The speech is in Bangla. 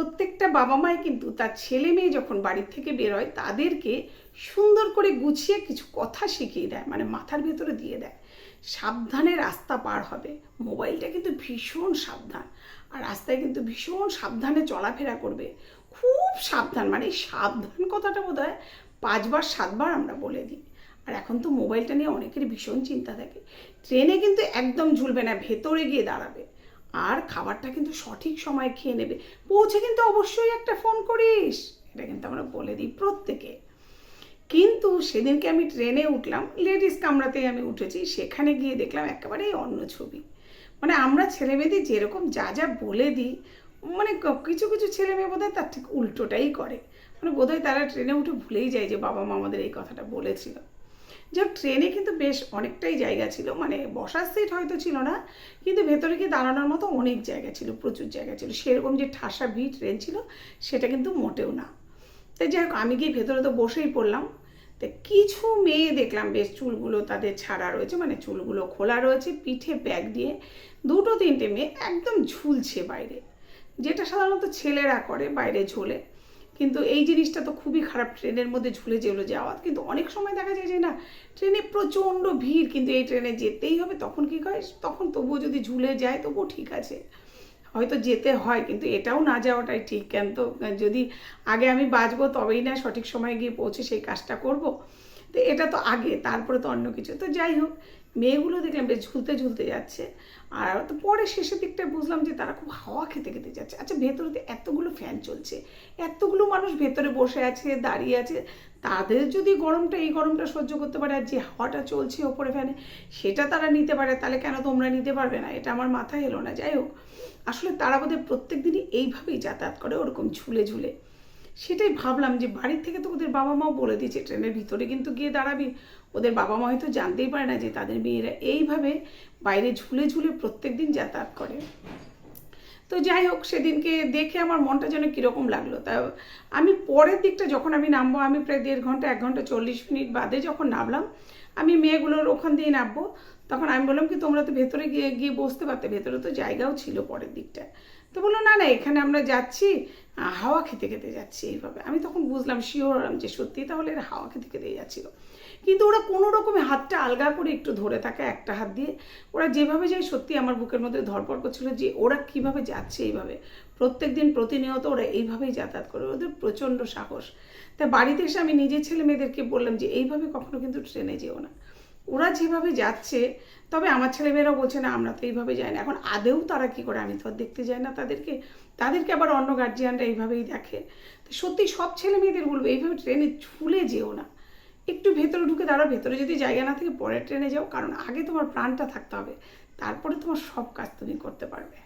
প্রত্যেকটা বাবা মাই কিন্তু তার ছেলে মেয়ে যখন বাড়ির থেকে বেরোয়, তাদেরকে সুন্দর করে গুছিয়ে কিছু কথা শিখিয়ে দেয় মানে মাথার ভেতরে দিয়ে দেয়। সাবধানে রাস্তা পার হবে। মোবাইলটা কিন্তু ভীষণ সাবধান। আর রাস্তায় কিন্তু ভীষণ সাবধানে চলাফেরা করবে। খুব সাবধান মানে সাবধান কথাটা বোধ হয় পাঁচবার, সাতবার আমরা বলে দিই। আর এখন তো মোবাইলটা নিয়ে অনেকের ভীষণ চিন্তা থাকে। ট্রেনে কিন্তু একদম ঝুলবে না, ভেতরে গিয়ে দাঁড়াবে। আর খাবারটা কিন্তু সঠিক সময় খেয়ে নেবে। পৌঁছে কিন্তু অবশ্যই একটা ফোন করিস। এটা কিন্তু আমরা বলে দিই প্রত্যেকে। কিন্তু সেদিনকে আমি ট্রেনে উঠলাম, লেডিস কামরাতেই আমি উঠেছি, সেখানে গিয়ে দেখলাম একেবারেই অন্য ছবি। মানে আমরা ছেলে মেয়েদের যেরকম যা যা বলে দিই মানে কিছু কিছু ছেলে মেয়ে বোধহয় তার ঠিক উল্টোটাই করে। মানে বোধহয় তারা ট্রেনে উঠে ভুলেই যায় যে বাবা মা আমাদের এই কথাটা বলেছিল। যাক, ট্রেনে কিন্তু বেশ অনেকটাই জায়গা ছিল মানে বসার সিট হয়তো ছিল না, কিন্তু ভেতরে গিয়ে দাঁড়ানোর মতো অনেক জায়গা ছিল, প্রচুর জায়গা ছিল। সেরকম যে ঠাসা ভিড় ট্রেন ছিল, সেটা কিন্তু মোটেও না। তাই যাই হোক, আমি গিয়ে ভেতরে তো বসেই পড়লাম। তো কিছু মেয়ে দেখলাম, বেশ চুলগুলো তাদের ছাড়া রয়েছে মানে চুলগুলো খোলা রয়েছে, পিঠে ব্যাগ দিয়ে। দুটো তিনটে মেয়ে একদম ঝুলছে বাইরে, যেটা সাধারণত ছেলেরা করে বাইরে ঝোলে। কিন্তু এই জিনিসটা তো খুবই খারাপ, ট্রেনের মধ্যে ঝুলে যেগুলো যাওয়া কিন্তু অনেক সময় দেখা যায় যে না, ট্রেনে প্রচণ্ড ভিড় কিন্তু এই ট্রেনে যেতেই হবে, তখন কি হয়? তখন তবুও যদি ঝুলে যায় তবুও ঠিক আছে। হয়তো যেতে হয়, কিন্তু এটাও না যাওয়াটাই ঠিক। কেন তো যদি আগে আমি বাঁচবো তবেই না সঠিক সময়ে গিয়ে পৌঁছে সেই কাজটা করব। তো এটা তো আগে, তারপরে তো অন্য কিছু। তো যাই হোক, মেয়েগুলো দেখলাম বেশ ঝুলতে ঝুলতে যাচ্ছে। আর তো পরে শেষের দিকটা বুঝলাম যে তারা খুব হাওয়া খেতে খেতে যাচ্ছে। আচ্ছা ভেতরে তো এতগুলো ফ্যান চলছে, এতগুলো মানুষ ভেতরে বসে আছে, দাঁড়িয়ে আছে। তাদের যদি গরমটা, এই গরমটা সহ্য করতে পারে, আর যে হাওয়াটা চলছে ওপরে ফ্যানে, সেটা তারা নিতে পারে। তাহলে কেন তোমরা নিতে পারবে না? এটা আমার মাথায় এলো না। যাই হোক, আসলে তারা বোধহয় প্রত্যেক দিনই এইভাবেই যাতায়াত করে, ওরকম ঝুলে ঝুলে। সেটাই ভাবলাম যে বাড়ির থেকে তো ওদের বাবা মাও বলে দিয়েছে, ট্রেনের ভিতরে কিন্তু গিয়ে দাঁড়াবি। ওদের বাবা মা হয়তো জানতেই পারে না যে তাদের মেয়েরা এইভাবে বাইরে ঝুলে ঝুলে প্রত্যেক দিন যাতায়াত করে। তো যাই হোক, সেদিনকে দেখে আমার মনটা যেন কীরকম লাগল। তা আমি পরের দিকটা যখন আমি নামবো, আমি প্রায় দেড় ঘণ্টা, এক ঘণ্টা, চল্লিশ মিনিট বাদে যখন নামলাম, আমি মেয়েগুলোর ওখান দিয়ে নামবো। তখন আমি বললাম কি, তোমরা তো ভেতরে গিয়ে গিয়ে বসতে পারতে। ভেতরে তো জায়গাও ছিল পরের দিকটা। তো বলল, না না, এখানে আমরা যাচ্ছি হাওয়া খেতে খেতে যাচ্ছি এইভাবে। আমি তখন বুঝলাম শিওর যে সত্যি তাহলে এরা হাওয়া খেতে খেতে যাচ্ছিল। কিন্তু ওরা কোনো রকমে হাতটা আলগা করে একটু ধরে থাকে, একটা হাত দিয়ে। ওরা যেভাবে যায় সত্যি আমার বুকের মধ্যে ধরপড় করছিল যে ওরা কীভাবে যাচ্ছে এইভাবে। প্রত্যেক দিন প্রতিনিয়ত ওরা এইভাবেই যাতায়াত করে। ওদের প্রচণ্ড সাহস। তা বাড়িতে এসে আমি নিজের ছেলে মেয়েদেরকে বললাম যে, এইভাবে কখনো কিন্তু ট্রেনে যেও না। ওরা যেভাবে যাচ্ছে, তবে আমার ছেলেমেয়েরাও বলছে, না, আমরা তো এইভাবে যাই না। এখন আদেও তারা কি করে? আমি তো আর দেখতে যাই না তাদেরকে। তাদেরকে আবার অন্য গার্জিয়ানরা এইভাবেই দেখে। তো সত্যি সব ছেলে মেয়েদের বলব, এইভাবে ট্রেনে ঝুলে যেও না। একটু ভেতরে ঢুকে দাঁড়ো ভেতরে যদি জায়গা না থাকে পরে ট্রেনে যাও, কারণ আগে তোমার প্রাণটা থাকতে হবে। তারপরে তোমার সব কাজ তুমি করতে পারবে।